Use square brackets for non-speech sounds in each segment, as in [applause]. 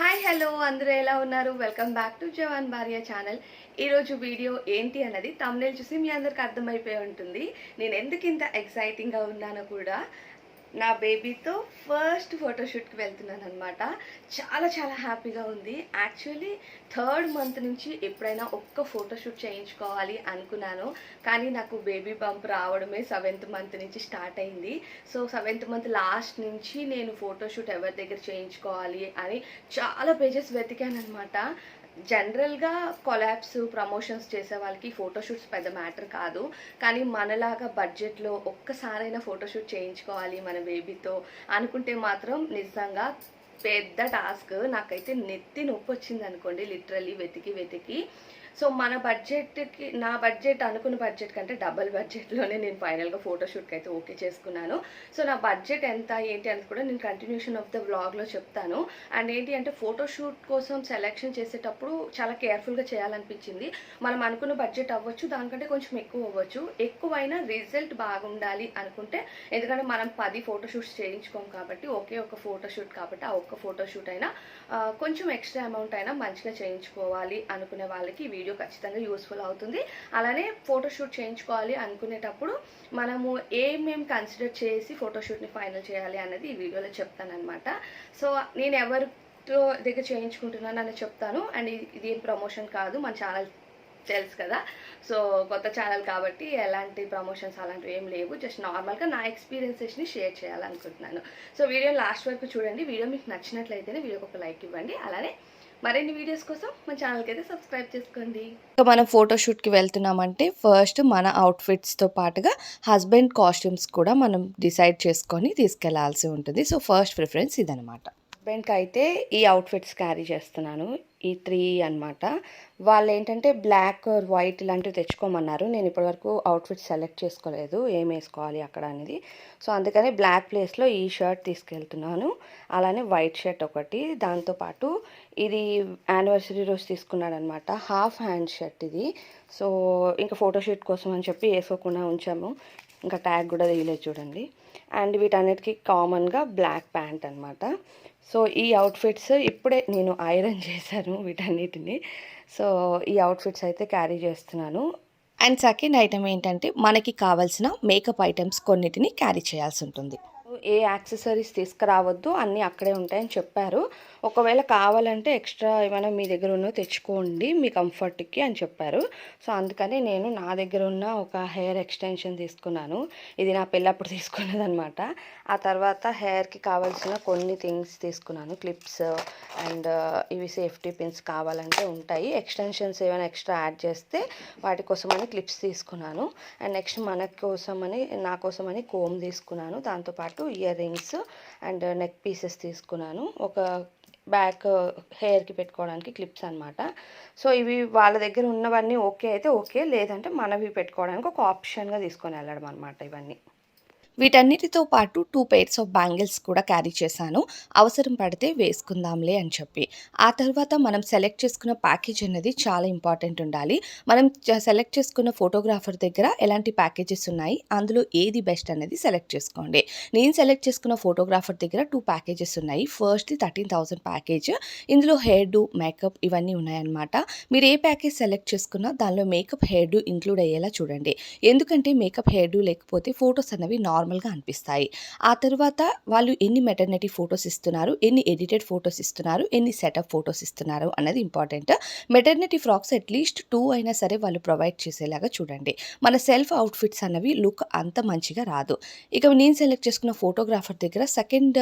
Hi hello అందరూ ఎలా ఉన్నారు? వెల్కమ్ బ్యాక్ టు జవాన్ భార్య ఛానల్ ఈరోజు వీడియో ఏంటి అన్నది తమ్నేల్ చూసి మీ అందరికి అర్థమైపోయి ఉంటుంది. నేను ఎందుకు ఇంత ఎక్సైటింగ్గా ఉన్నానో కూడా నా బేబీతో ఫస్ట్ ఫోటోషూట్కి వెళ్తున్నాను అనమాట చాలా చాలా హ్యాపీగా ఉంది. యాక్చువల్లీ థర్డ్ మంత్ నుంచి ఎప్పుడైనా ఒక్క ఫోటోషూట్ చేయించుకోవాలి అనుకున్నాను. కానీ నాకు బేబీ బంప్ రావడమే సెవెంత్ మంత్ నుంచి స్టార్ట్ అయింది. సో సెవెంత్ మంత్ లాస్ట్ నుంచి నేను ఫోటోషూట్ ఎవరి దగ్గర చేయించుకోవాలి అని చాలా పేజెస్ వెతికాను అనమాట జనరల్గా కొలాబ్స్ ప్రమోషన్స్ చేసే వాళ్ళకి ఫోటోషూట్స్ పెద్ద మ్యాటర్ కాదు. కానీ మనలాగా బడ్జెట్లో ఒక్కసారైనా ఫోటోషూట్ చేయించుకోవాలి మన బేబీతో అనుకుంటే మాత్రం నిజంగా పెద్ద టాస్క్. నాకైతే నెత్తి నొప్పి వచ్చింది అనుకోండి లిటరలీ వెతికి వెతికి. సో మన బడ్జెట్కి నా బడ్జెట్ అనుకున్న బడ్జెట్ కంటే డబల్ బడ్జెట్లోనే నేను ఫైనల్గా ఫోటోషూట్కి అయితే ఓకే చేసుకున్నాను. సో నా బడ్జెట్ ఎంత ఏంటి అనేది కూడా నేను కంటిన్యూషన్ ఆఫ్ ద వ్లాగ్లో చెప్తాను. అండ్ ఏంటి అంటే ఫోటోషూట్ కోసం సెలెక్షన్ చేసేటప్పుడు చాలా కేర్ఫుల్గా చేయాలనిపించింది. మనం అనుకున్న బడ్జెట్ అవ్వచ్చు దానికంటే కొంచెం ఎక్కువ అవ్వచ్చు. ఎక్కువైనా రిజల్ట్ బాగుండాలి అనుకుంటే ఎందుకంటే మనం పది ఫోటోషూట్స్ చేయించుకోం కాబట్టి ఒకే ఒక ఫోటోషూట్ కాబట్టి ఆ ఒక్క ఫోటోషూట్ అయినా కొంచెం ఎక్స్ట్రా అమౌంట్ అయినా మంచిగా చేయించుకోవాలి అనుకునే వాళ్ళకి వీడియో ఖచ్చితంగా యూస్ఫుల్ అవుతుంది. అలానే ఫోటోషూట్ చేయించుకోవాలి అనుకునేటప్పుడు మనము ఏమేం కన్సిడర్ చేసి ఫోటోషూట్ని ఫైనల్ చేయాలి అన్నది ఈ వీడియోలో చెప్తానమాట సో నేను ఎవరితో దగ్గర చేయించుకుంటున్నాను అని చెప్తాను. అండ్ ఇది- ఇది ఏం ప్రమోషన్ కాదు. మన ఛానల్ తెలుసు కదా. సో కొత్త ఛానల్ కాబట్టి ఎలాంటి ప్రమోషన్స్ అలాంటివి ఏం లేవు. జస్ట్ నార్మల్గా నా ఎక్స్పీరియన్సెస్ని షేర్ చేయాలనుకుంటున్నాను. సో వీడియో లాస్ట్ వరకు చూడండి. వీడియో మీకు నచ్చినట్లయితేనే వీడియోకి ఒక లైక్ ఇవ్వండి. అలానే మరిన్ని వీడియోస్ కోసం మా ఛానల్కి అయితే సబ్స్క్రైబ్ చేసుకోండి. ఇంకా మనం ఫోటోషూట్కి వెళ్తున్నామంటే ఫస్ట్ మన అవుట్ఫిట్స్తో పాటుగా హస్బెండ్ కాస్ట్యూమ్స్ కూడా మనం డిసైడ్ చేసుకొని తీసుకెళ్ళాల్సి ఉంటుంది. సో ఫస్ట్ ప్రిఫరెన్స్ ఇదనమాట హస్బెండ్కి అయితే ఈ అవుట్ఫిట్స్ క్యారీ చేస్తున్నాను. ఈ త్రీ అన్నమాట. వాళ్ళు ఏంటంటే బ్లాక్ వైట్ ఇలాంటివి తెచ్చుకోమన్నారు. నేను ఇప్పటివరకు అవుట్ఫిట్ సెలెక్ట్ చేసుకోలేదు. ఏం వేసుకోవాలి అక్కడ అనేది. సో అందుకని బ్లాక్ ప్లేస్లో ఈ షర్ట్ తీసుకెళ్తున్నాను. అలానే వైట్ షర్ట్ ఒకటి. దాంతోపాటు ఇది యానివర్సరీ రోజు తీసుకున్నాడు అనమాట హాఫ్ హ్యాండ్ షర్ట్ ఇది. సో ఇంకా ఫోటోషూట్ కోసం అని చెప్పి వేసుకోకుండా ఉంచాము. ఇంకా ట్యాగ్ కూడా తీయలేదు చూడండి. అండ్ వీటన్నిటికీ కామన్గా బ్లాక్ ప్యాంట్ అనమాట సో ఈ అవుట్ఫిట్స్ ఇప్పుడే నేను ఐరన్ [laughs] చేశాను వీటన్నిటిని. సో ఈ అవుట్ఫిట్స్ అయితే క్యారీ చేస్తున్నాను. అండ్ సెకండ్ ఐటమ్ ఏంటంటే మనకి కావాల్సిన మేకప్ ఐటమ్స్ కొన్నిటిని క్యారీ చేయాల్సి ఉంటుంది. ఏ యాక్సెసరీస్ తీసుకురావద్దు అన్నీ అక్కడే ఉంటాయని చెప్పారు. ఒకవేళ కావాలంటే ఎక్స్ట్రా ఏమైనా మీ దగ్గర ఉన్న తెచ్చుకోండి మీ కంఫర్ట్కి అని చెప్పారు. సో అందుకని నేను నా దగ్గర ఉన్న ఒక హెయిర్ ఎక్స్టెన్షన్ తీసుకున్నాను. ఇది నా పెళ్ళప్పుడు తీసుకున్నది అనమాట ఆ తర్వాత హెయిర్కి కావాల్సిన కొన్ని థింగ్స్ తీసుకున్నాను. క్లిప్స్ అండ్ ఇవి సేఫ్టీ పిన్స్ కావాలంటే ఉంటాయి. ఎక్స్టెన్షన్స్ ఏమైనా ఎక్స్ట్రా యాడ్ చేస్తే వాటి కోసమని క్లిప్స్ తీసుకున్నాను. అండ్ నెక్స్ట్ మన కోసమని నా కోసమని కోమ్ తీసుకున్నాను. దాంతోపాటు earrings and neck pieces తీసుకున్నాను. ఒక బ్యాక్ హెయిర్కి పెట్టుకోవడానికి క్లిప్స్ అనమాట సో ఇవి వాళ్ళ దగ్గర ఉన్నవన్నీ ఓకే అయితే ఓకే. లేదంటే మనవి పెట్టుకోవడానికి ఒక ఆప్షన్గా తీసుకొని వెళ్ళడం అనమాట ఇవన్నీ. వీటన్నిటితో పాటు టూ పెయిర్స్ ఆఫ్ బ్యాంగిల్స్ కూడా క్యారీ చేశాను. అవసరం పడితే వేసుకుందాంలే అని చెప్పి. ఆ తర్వాత మనం సెలెక్ట్ చేసుకున్న ప్యాకేజ్ అనేది చాలా ఇంపార్టెంట్ ఉండాలి. మనం సెలెక్ట్ చేసుకున్న ఫోటోగ్రాఫర్ దగ్గర ఎలాంటి ప్యాకేజెస్ ఉన్నాయి? అందులో ఏది బెస్ట్ అనేది సెలెక్ట్ చేసుకోండి. నేను సెలెక్ట్ చేసుకున్న ఫోటోగ్రాఫర్ దగ్గర టూ ప్యాకేజెస్ ఉన్నాయి. ఫస్ట్ థర్టీన్ థౌసండ్ ప్యాకేజ్ ఇందులో హెయిర్ డు మేకప్ ఇవన్నీ ఉన్నాయన్నమాట. మీరు ఏ ప్యాకేజ్ సెలెక్ట్ చేసుకున్నా దానిలో మేకప్ హెయిర్ డు ఇంక్లూడ్ అయ్యేలా చూడండి. ఎందుకంటే మేకప్ హెయిర్ డు లేకపోతే ఫొటోస్ అనేవి నార్మల్ నార్మల్గా అనిపిస్తాయి. ఆ తర్వాత వాళ్ళు ఎన్ని మెటర్నిటీ ఫొటోస్ ఇస్తున్నారు ఎన్ని ఎడిటెడ్ ఫొటోస్ ఇస్తున్నారు ఎన్ని సెటప్ ఫొటోస్ ఇస్తున్నారు అన్నది important maternity frocks at least two అయినా సరే వాళ్ళు ప్రొవైడ్ చేసేలాగా చూడండి. మన సెల్ఫ్ అవుట్ఫిట్స్ అన్నవి లుక్ అంత మంచిగా రాదు. ఇక నేను సెలెక్ట్ చేసుకున్న ఫోటోగ్రాఫర్ దగ్గర సెకండ్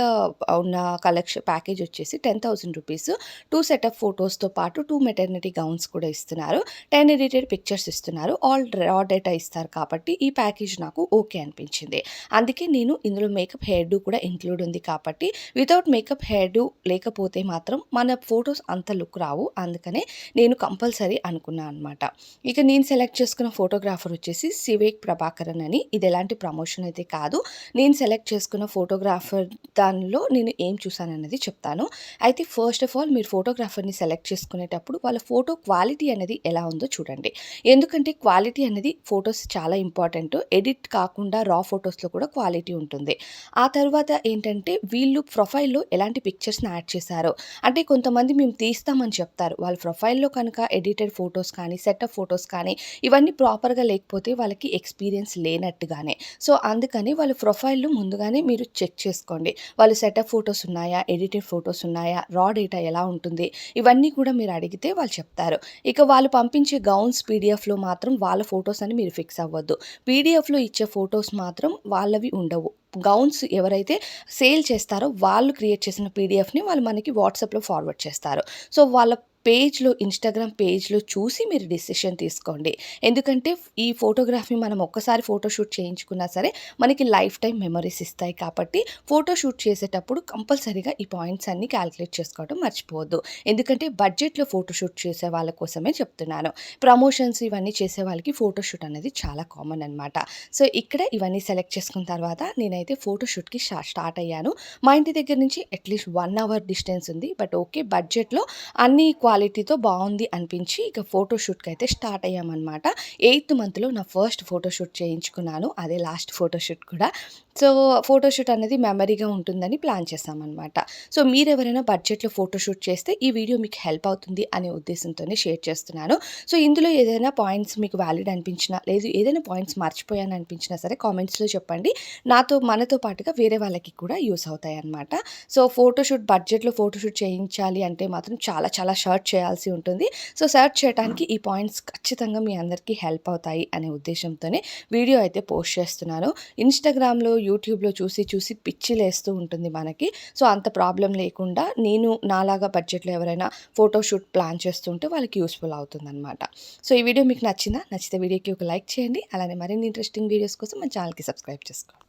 ఉన్న కలెక్షన్ ప్యాకేజ్ వచ్చేసి ten thousand rupees two setup ఫొటోస్తో పాటు టూ మెటర్నిటీ గౌన్స్ కూడా ఇస్తున్నారు. టెన్ ఎడిటెడ్ పిక్చర్స్ ఇస్తున్నారు. ఆల్ రా డేటా ఇస్తారు కాబట్టి ఈ ప్యాకేజ్ నాకు ఓకే అనిపించింది. అందుకే నేను ఇందులో మేకప్ హెయిర్ డూ కూడా ఇంక్లూడ్ ఉంది కాబట్టి వితౌట్ మేకప్ హెయిర్ డూ లేకపోతే మాత్రం మన ఫొటోస్ అంత లుక్ రావు. అందుకనే నేను కంపల్సరీ అనుకున్నాను అనమాట ఇక నేను సెలెక్ట్ చేసుకున్న ఫోటోగ్రాఫర్ వచ్చేసి సివేక్ ప్రభాకరన్ అని. ఇది ఎలాంటి ప్రమోషన్ అయితే కాదు. నేను సెలెక్ట్ చేసుకున్న ఫోటోగ్రాఫర్ దానిలో నేను ఏం చూసానన్నది చెప్తాను. అయితే ఫస్ట్ ఆఫ్ ఆల్ మీరు ఫోటోగ్రాఫర్ని సెలెక్ట్ చేసుకునేటప్పుడు వాళ్ళ ఫోటో క్వాలిటీ అనేది ఎలా ఉందో చూడండి. ఎందుకంటే క్వాలిటీ అనేది ఫొటోస్ చాలా ఇంపార్టెంట్ ఎడిట్ కాకుండా రా ఫొటోస్లో కూడా క్వాలిటీ ఉంటుంది. ఆ తర్వాత ఏంటంటే వీళ్ళు ప్రొఫైల్లో ఎలాంటి పిక్చర్స్ని యాడ్ చేశారో అంటే కొంతమంది మేము తీస్తామని చెప్తారు. వాళ్ళ ప్రొఫైల్లో కనుక ఎడిటెడ్ ఫొటోస్ కానీ సెటప్ ఫొటోస్ కానీ ఇవన్నీ ప్రాపర్గా లేకపోతే వాళ్ళకి ఎక్స్పీరియన్స్ లేనట్టుగానే. సో అందుకని వాళ్ళ ప్రొఫైల్లో ముందుగానే మీరు చెక్ చేసుకోండి. వాళ్ళు సెటప్ ఫొటోస్ ఉన్నాయా ఎడిటెడ్ ఫొటోస్ ఉన్నాయా రా డేటా ఎలా ఉంటుంది ఇవన్నీ కూడా మీరు అడిగితే వాళ్ళు చెప్తారు. ఇక వాళ్ళు పంపించే గౌన్స్ పీడిఎఫ్లో మాత్రం వాళ్ళ ఫొటోస్ అని మీరు ఫిక్స్ అవ్వద్దు. పీడిఎఫ్లో ఇచ్చే ఫొటోస్ మాత్రం వాళ్ళ వాళ్ళవి ఉండవు. గౌన్స్ ఎవరైతే సేల్ చేస్తారో వాళ్ళు క్రియేట్ చేసిన పీడిఎఫ్ని వాళ్ళు మనకి వాట్సాప్లో ఫార్వర్డ్ చేస్తారు. సో వాళ్ళ పేజ్లో ఇన్స్టాగ్రామ్ పేజ్లో చూసి మీరు డిసిషన్ తీసుకోండి. ఎందుకంటే ఈ ఫోటోగ్రఫీ మనం ఒక్కసారి ఫోటోషూట్ చేయించుకున్నా సరే మనకి లైఫ్ టైం మెమరీస్ ఇస్తాయి కాబట్టి ఫోటోషూట్ చేసేటప్పుడు కంపల్సరీగా ఈ పాయింట్స్ అన్నీ క్యాలిక్యులేట్ చేసుకోవడం మర్చిపోవద్దు. ఎందుకంటే బడ్జెట్లో ఫోటోషూట్ చేసే వాళ్ళ కోసమే చెప్తున్నాను. ప్రమోషన్స్ ఇవన్నీ చేసే వాళ్ళకి ఫోటోషూట్ అనేది చాలా కామన్ అనమాట సో ఇక్కడ ఇవన్నీ సెలెక్ట్ చేసుకున్న తర్వాత నేనైతే ఫోటోషూట్కి స్టార్ట్ అయ్యాను. మా ఇంటి దగ్గర నుంచి at least one hour distance ఉంది. బట్ ఓకే బడ్జెట్లో అన్ని క్వాలిటీతో బాగుంది అనిపించి ఇక ఫోటోషూట్కి అయితే స్టార్ట్ అయ్యామన్నమాట. ఎయిత్ మంత్లో నా ఫస్ట్ ఫోటోషూట్ చేయించుకున్నాను. అదే లాస్ట్ ఫోటోషూట్ కూడా. సో ఫోటోషూట్ అనేది మెమరీగా ఉంటుందని ప్లాన్ చేసామన్నమాట సో మీరు ఎవరైనా బడ్జెట్లో ఫోటోషూట్ చేస్తే ఈ వీడియో మీకు హెల్ప్ అవుతుంది అనే ఉద్దేశంతోనే షేర్ చేస్తున్నాను. సో ఇందులో ఏదైనా పాయింట్స్ మీకు వ్యాలిడ్ అనిపించినా లేదు ఏదైనా పాయింట్స్ మర్చిపోయాను అనిపించినా సరే కామెంట్స్లో చెప్పండి. నాతో మనతో పాటుగా వేరే వాళ్ళకి కూడా యూస్ అవుతాయి అన్నమాట సో ఫోటోషూట్ బడ్జెట్లో ఫోటోషూట్ చేయించాలి అంటే మాత్రం చాలా చాలా సర్చ్ చేయాల్సి ఉంటుంది. సో సర్చ్ చేయడానికి ఈ పాయింట్స్ ఖచ్చితంగా మీ అందరికీ హెల్ప్ అవుతాయి అనే ఉద్దేశంతోనే వీడియో అయితే పోస్ట్ చేస్తున్నాను. ఇన్స్టాగ్రామ్లో యూట్యూబ్లో చూసి చూసి పిచ్చి లేస్తూ ఉంటుంది మనకి. సో అంత ప్రాబ్లం లేకుండా నేను నాలాగా బడ్జెట్లో ఎవరైనా ఫోటోషూట్ ప్లాన్ చేస్తుంటే వాళ్ళకి యూస్ఫుల్ అవుతుందన్నమాట. సో ఈ వీడియో మీకు నచ్చిందా? నచ్చితే వీడియోకి ఒక లైక్ చేయండి. అలానే మరిన్ని ఇంట్రెస్టింగ్ వీడియోస్ కోసం మన ఛానల్కి సబ్స్క్రైబ్ చేసుకోండి.